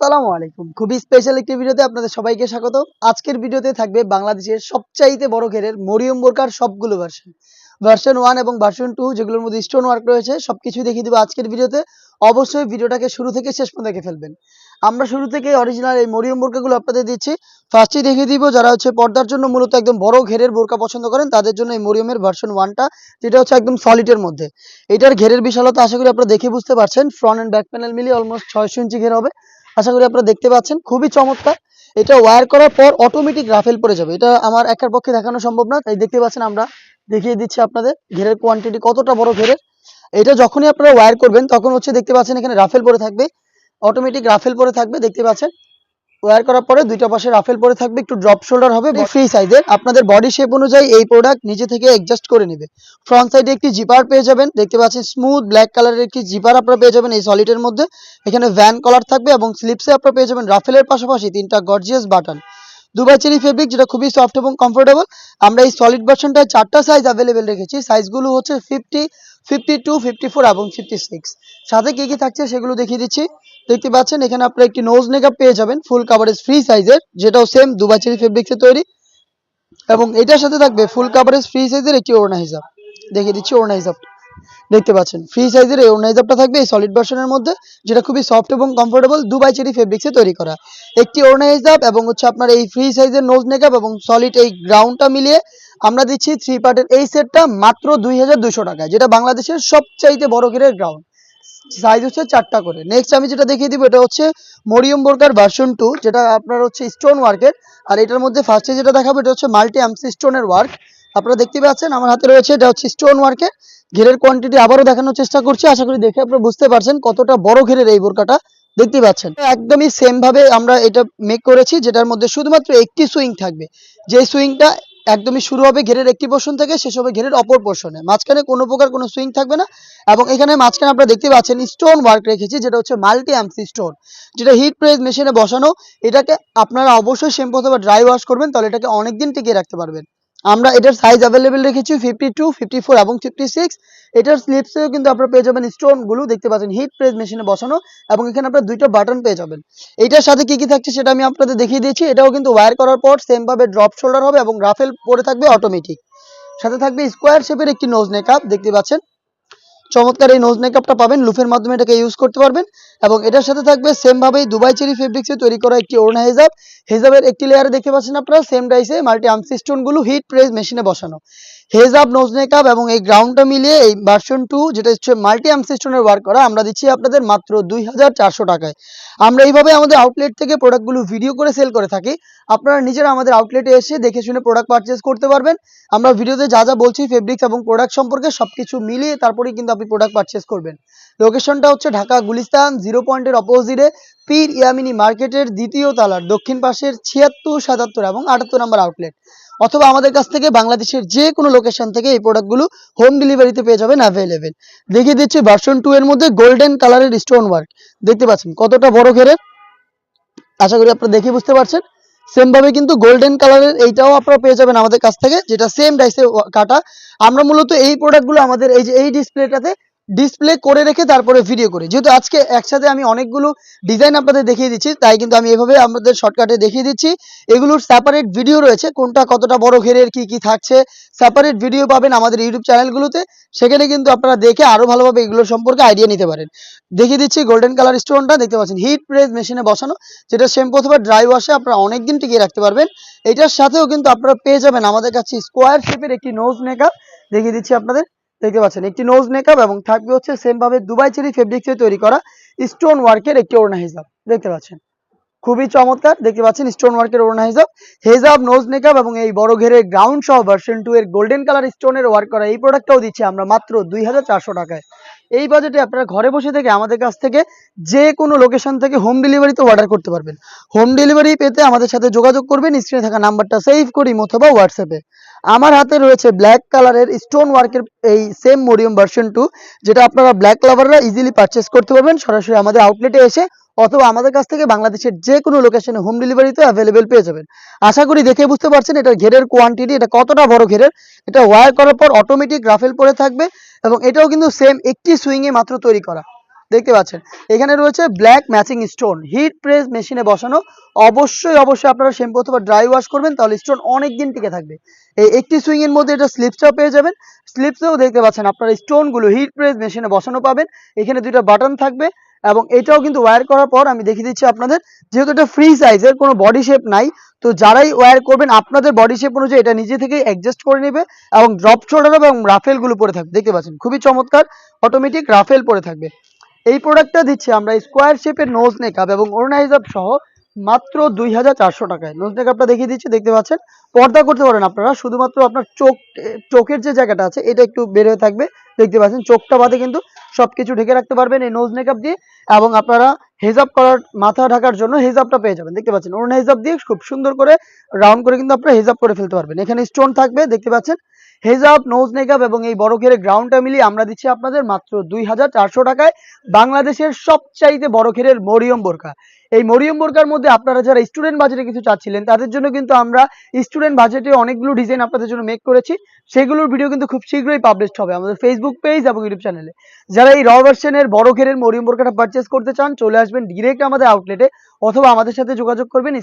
আসসালামু আলাইকুম। খুবই স্পেশাল একটি ভিডিওতে আপনাদের সবাইকে স্বাগত। আজকের ভিডিওতে থাকবে বাংলাদেশের সবচাইতে বড় ঘেরের মরিয়ম বোরকার সবগুলো ভার্সন ভার্সন ওয়ান এবং ভার্সন টু যেগুলোর মধ্যে স্টোন ওয়ার্ক রয়েছে, সবকিছুই দেখিয়ে দিব আজকের ভিডিওতে। অবশ্যই ভিডিওটাকে শুরু থেকে শেষ পর্যন্ত দেখে ফেলবেন। আমরা শুরু থেকে অরিজিনাল এই মরিয়ম বোরকাগুলো আপনাদের দিচ্ছি। ফার্স্টেই দেখিয়ে দিব যারা হচ্ছে পর্দার জন্য মূলত একদম বড় ঘেরের বোরকা পছন্দ করেন, তাদের জন্য এই মরিয়মের ভার্সন ওয়ানটা যেটা হচ্ছে একদম সলিডের মধ্যে। এটার ঘেরের বিশালতা আশা করি আপনারা দেখে বুঝতে পারছেন। ফ্রন্ট অ্যান্ড ব্যাক প্যানেল মিলিয়ে অলমোস্ট ছয়শো ইঞ্চি ঘের হবে। আশা করি আপনারা দেখতে পাচ্ছেন, খুবই চমৎকার। এটা ওয়ার করার পর অটোমেটিক রাফেল পড়ে যাবে। এটা আমার একার পক্ষে দেখানো সম্ভব না, তাই দেখতে পাচ্ছেন আমরা। দেখিয়ে দিচ্ছি আপনাদের ঘেরের কোয়ান্টিটি কতটা বড় ঘেরের। এটা যখনই আপনারা ওয়ার করবেন, তখন হচ্ছে দেখতে পাচ্ছেন এখানে রাফেল পরে থাকবে। অটোমেটিক রাফেল পরে থাকবে, দেখতে পাচ্ছেন। ওয়্যার করার পরে দুইটা পাশে রাফেল পরে থাকবে, একটু ড্রপ শোল্ডার হবে ফ্রি সাইজের আপনাদের বডি শেপ অনুযায়ী এই প্রোডাক্ট নিজে থেকে অ্যাডজাস্ট করে নেবে। ফ্রন্ট সাইডে একটি জিপার পেয়ে যাবেন, দেখতে পাচ্ছেন স্মুথ ব্ল্যাক কালারের একটি জিপার আপনারা পেয়ে যাবেন এই সলিডের মধ্যে। এখানে ভ্যান কলার থাকবে এবং স্লিপসে আপনারা পেয়ে যাবেন রাফেলের পাশাপাশি তিনটা gorgeous button Dubai cherry fabric যেটা খুবই সফট এবং কমফোর্টেবল আমরা এই সলিড ভার্সনটায় চারটা সাইজ অ্যাভেলেবেল রেখেছি। সাইজগুলো হচ্ছে fifty fifty two fifty four এবং ফিফটি সিক্স সাথে থাকছে সেগুলো দেখিয়ে দিচ্ছি। দেখতে পাচ্ছেন, এখানে আপনারা একটি নোজ পেয়ে যাবেন ফুল কাভারেজ ফ্রি সাইজের যেটাও সেম দুবাই চেরি ফেব্রিক্সে তৈরি। এবং এটার সাথে থাকবে ফুল কাভারেজ ফ্রি সাইজের একটি ওড়না হিসাব দেখিয়ে দিচ্ছি ওড়না দেখতে পাচ্ছেন ফ্রি সাইজের এই থাকবে এই সলিড ভার্সনের মধ্যে, যেটা খুবই সফট এবং কমফোর্টেবল দুবাই চেরি ফেব্রিক্সে তৈরি করা। একটি ওড়না হিসাব এবং হচ্ছে আপনার এই ফ্রি সাইজের নোজ মেকআপ এবং সলিড এই গ্রাউন্ডটা মিলিয়ে আমরা দিচ্ছি থ্রি পার্টের এই সেটটা মাত্র দুই টাকায় যেটা বাংলাদেশের সবচাইতে বড় ঘেরের গ্রাউন্ড সাইজ হচ্ছে চারটা করে। নেক্সট আমি যেটা দেখিয়ে দিব, এটা হচ্ছে মরিয়ম বোরকার ভার্সন টু যেটা আপনার হচ্ছে স্টোন ওয়ার্কের আর এটার মধ্যে ফার্স্টে যেটা দেখাবো, এটা হচ্ছে মাল্টি অ্যামসি স্টোনের ওয়ার্ক আপনারা দেখতে পাচ্ছেন, আমার হাতে রয়েছে, এটা হচ্ছে স্টোন ওয়ার্কের ঘেরের কোয়ান্টিটি আবারও দেখানোর চেষ্টা করছি, আশা করি দেখে আপনারা বুঝতে পারছেন কতটা বড় ঘেরের এই বোরকাটা। দেখতে পাচ্ছেন, একদমই সেম ভাবে আমরা এটা মেক করেছি, যেটার মধ্যে শুধুমাত্র একটি সুইং থাকবে। যে সুইংটা একদমই শুরু হবে ঘেরের একটি পোর্শন থেকে, শেষ হবে ঘেরের অপর পোর্শনে মাঝখানে কোনো প্রকার কোনো সুইং থাকবে না এবং এখানে মাঝখানে আপনারা দেখতে পাচ্ছেন স্টোন ওয়ার্ক রেখেছি, যেটা হচ্ছে মাল্টি অ্যামসি স্টোন যেটা হিট প্রেস মেশিনে বসানো। এটাকে আপনারা অবশ্যই শ্যাম্পু অথবা ড্রাই ওয়াশ করবেন, তাহলে এটাকে অনেকদিন টিকিয়ে রাখতে পারবেন। আমরা এটার সাইজ অ্যাভেলেবেল রেখেছি ফিফটি টু ফিফটি ফোর এবং ফিফটি সিক্স এটার স্লিপসেও কিন্তু আপনারা পেয়ে যাবেন স্টোনগুলো দেখতে পাচ্ছেন হিট প্রেস মেশিনে বসানো এবং এখানে আপনার দুইটা বাটন পেয়ে যাবেন। এটার সাথে কি কি থাকছে সেটা আমি আপনাদের দেখিয়ে দিয়েছি। এটাও কিন্তু ওয়ার করার পর সেমভাবে ড্রপ শোল্ডার হবে এবং রাফেল পরে থাকবে অটোমেটিক সাথে থাকবে স্কোয়ার শেপের একটি নোজ নেকআপ দেখতে পাচ্ছেন। চমৎকার এই নোজ মেকআপটা পাবেন। লুফের মাধ্যমে এটাকে ইউজ করতে পারবেন। এবং এটার সাথে থাকবে সেম ভাবেই দুবাই চেরি ফেব্রিক্সে তৈরি করা একটি ওড়না হেজাব। হেজাবের একটি লেয়ারে দেখতে পাচ্ছেন আপনারা সেম ডাইসে মাল্টি আর্মসি স্টোনগুলো হিট প্রেস মেশিনে বসানো। হেজাব নোজ মেকআপ এবং এই গ্রাউন্ডটা মিলিয়ে এই ভার্সন টু যেটা হচ্ছে মাল্টি আর্মসি স্টোনের ওয়ার্ক করা, আমরা দিচ্ছি আপনাদের মাত্র দুই হাজার চারশো টাকায়। আমরা এইভাবে আমাদের আউটলেট থেকে প্রোডাক্টগুলো ভিডিও করে সেল করে থাকি। আপনারা নিজেরা আমাদের আউটলেটে এসে দেখে শুনে প্রোডাক্ট পারচেস করতে পারবেন। আমরা ভিডিওতে যা যা বলছি ফেব্রিক্স এবং প্রোডাক্ট সম্পর্কে সবকিছু মিলিয়ে তারপরেই কিন্তু আপনি প্রোডাক্ট পারচেস করবেন। লোকেশনটা হচ্ছে ঢাকা গুলিস্তান জিরো পয়েন্টের অপোজিটে পীর ইয়ামিনী মার্কেটের দ্বিতীয় তালার দক্ষিণ পাশের ছিয়াত্তর, সাতাত্তর এবং আটাত্তর নম্বর আউটলেট অথবা আমাদের কাছ থেকে বাংলাদেশের যে কোনো লোকেশন থেকে এই প্রোডাক্টগুলো হোম ডেলিভারিতে পেয়ে যাবেন অ্যাভেলেবেল দেখিয়ে দিচ্ছি ভার্সন টু এর মধ্যে গোল্ডেন কালারের স্টোন ওয়ার্ক দেখতে পাচ্ছেন কতটা বড় ঘেরের? আশা করি আপনারা দেখে বুঝতে পারছেন। সেম ভাবে কিন্তু গোল্ডেন কালারের এইটাও আপনারা পেয়ে যাবেন আমাদের কাছ থেকে, যেটা সেম ডাইসে কাটা। আমরা মূলত এই প্রোডাক্টগুলো আমাদের এই যে, এই ডিসপ্লেটাতে ডিসপ্লে করে রেখে তারপরে ভিডিও করি। যেহেতু আজকে একসাথে আমি অনেকগুলো ডিজাইন আপনাদের দেখিয়ে দিচ্ছি, তাই কিন্তু আমি এভাবে আমাদের শর্টকাটে দেখিয়ে দিচ্ছি। এগুলোর সেপারেট ভিডিও রয়েছে, কোনটা কতটা বড় ঘেরের কি কি থাকছে সেপারেট ভিডিও পাবেন আমাদের ইউটিউব চ্যানেলগুলোতে সেখানে কিন্তু আপনারা দেখে আরও ভালোভাবে এগুলো সম্পর্কে আইডিয়া নিতে পারেন। দেখিয়ে দিচ্ছি গোল্ডেন কালার স্টোনটা দেখতে পাচ্ছেন হিট প্রেস মেশিনে বসানো, যেটা শ্যাম্পু অথবা ড্রাই ওয়াশে আপনারা অনেক দিন টিকিয়ে রাখতে পারবেন। এটার সাথেও কিন্তু আপনারা পেয়ে যাবেন আমাদের কাছে স্কোয়ার শেপের একটি নোজ মেকআপ দেখিয়ে দিচ্ছি আপনাদের। দেখতে পাচ্ছেন, একটি নোজ মেকআপ এবং থাকবে হচ্ছে সেম ভাবে দুবাই চেরি ফেব্রিক্সে তৈরি করা স্টোন ওয়ার্কের একটি ওড়না হিজাব। দেখতে পাচ্ছেন, খুবই চমৎকার। দেখতে পাচ্ছেন স্টোন ওয়ার্কের ওড়না হিজাব। হেজাব নোজ মেকআপ এবং এই বড় ঘেরের গ্রাউন্ড সহ ভার্সন টু এর গোল্ডেন কালার স্টোনের ওয়ার্ক করা এই প্রোডাক্টটাও দিচ্ছি আমরা মাত্র দুই হাজার চারশো টাকায়। এই বাজেটে আপনারা ঘরে বসে থেকে আমাদের কাছ থেকে যে কোনো লোকেশন থেকে হোম ডেলিভারিতে অর্ডার করতে পারবেন। হোম ডেলিভারি পেতে আমাদের সাথে যোগাযোগ করবেন স্ক্রিনে থাকা নাম্বারটা সেভ করি অথবা হোয়াটসঅ্যাপে আমার হাতে রয়েছে ব্ল্যাক কালারের স্টোন ওয়ার্কের এই সেম মোডিয়াম ভার্সন টু যেটা আপনারা ব্ল্যাক লাভাররা ইজিলি পারচেস করতে পারবেন। সরাসরি আমাদের আউটলেটে এসে অথবা আমাদের কাছ থেকে বাংলাদেশের যে কোনো লোকেশনে হোম ডেলিভারিতে অ্যাভেলেবেল পেয়ে যাবেন। আশা করি দেখে বুঝতে পারছেন এটার ঘেরের কোয়ান্টিটি এটা কতটা বড় ঘেরের, এটা ওয়ার করার পর অটোমেটিক রাফেল পরে থাকবে এবং এটাও কিন্তু সেম একটি সুইংয়ে মাত্র তৈরি করা। দেখতে পাচ্ছেন, এখানে রয়েছে black matching stone heat press মেশিনে বসানো। অবশ্যই অবশ্যই আপনারা শ্যাম্পু অথবা ড্রাই ওয়াশ করবেন, তাহলে স্টোন অনেক দিন টিকে থাকবে। এই একটি সুইং এর মধ্যে এটা স্লিপসটা পেয়ে যাবেন। স্লিপসেও দেখতে পাচ্ছেন আপনারা স্টোনগুলো হিট প্রেস মেশিনে বসানো পাবেন। এখানে দুইটা বাটন থাকবে। এবং এটাও কিন্তু ওয়্যার করার পর আমি দেখিয়ে দিচ্ছি আপনাদের, যেহেতু এটা ফ্রি সাইজের কোনো বডি শেপ নাই, তো যারাই ওয়্যার করবেন, আপনাদের বডি শেপ অনুযায়ী এটা নিজে থেকেই অ্যাডজাস্ট করে নেবে এবং ড্রপ শোল্ডার এবং রাফেলগুলো পরে থাকবে, দেখতে পাচ্ছেন? খুবই চমৎকার অটোমেটিক রাফেল পরে থাকবে। এই প্রোডাক্টটা দিচ্ছি আমরা স্কোয়ার শেপের নোজ মেকআপ এবং হিসাব সহ মাত্র দুই হাজার চারশো টাকায়। নোজ মেকআপটা দেখিয়ে দিচ্ছি, দেখতে পাচ্ছেন? পর্দা করতে পারেন আপনারা, শুধুমাত্র আপনার চোখ, চোখের যে জায়গাটা আছে, এটা একটু বের থাকবে, দেখতে পাচ্ছেন? চোখটা বাদে কিন্তু সবকিছু ঢেকে রাখতে পারবেন এই নোজ মেকআপ দিয়ে এবং আপনারা হেজাব করার মাথা ঢাকার জন্য হেজাবটা পেয়ে যাবেন। দেখতে পাচ্ছেন অন্য হেজাব দিয়ে খুব সুন্দর করে রাউন্ড করে কিন্তু আপনারা হেজাব করে ফেলতে পারবেন। এখানে স্টোন থাকবে, দেখতে পাচ্ছেন? হেজাব নোজ মেকআপ এবং এই বড় ঘেরে গ্রাউন্ডটা মিলিয়ে আমরা দিচ্ছি আপনাদের মাত্র দুই হাজার চারশো টাকায় বাংলাদেশের সবচাইতে বড় ঘেরের মরিয়ম বোরকা। এই মরিয়ম বোরকার মধ্যে আপনারা যারা স্টুডেন্ট বাজেটে কিছু চাচ্ছিলেন, তাদের জন্য কিন্তু আমরা স্টুডেন্ট বাজেটে অনেকগুলো ডিজাইন আপনাদের জন্য মেক করেছি। সেগুলোর ভিডিও কিন্তু খুব শীঘ্রই পাবলিশ হবে আমাদের ফেসবুক পেজ এবং ইউটিউব চ্যানেলে যারা এই র ভার্সনের বড় ঘেরের মরিয়ম বোরকাটা পারচেস করতে চান, চলে আসবেন ডিরেক্ট আমাদের আউটলেটে অথবা আমাদের সাথে যোগাযোগ করবেন।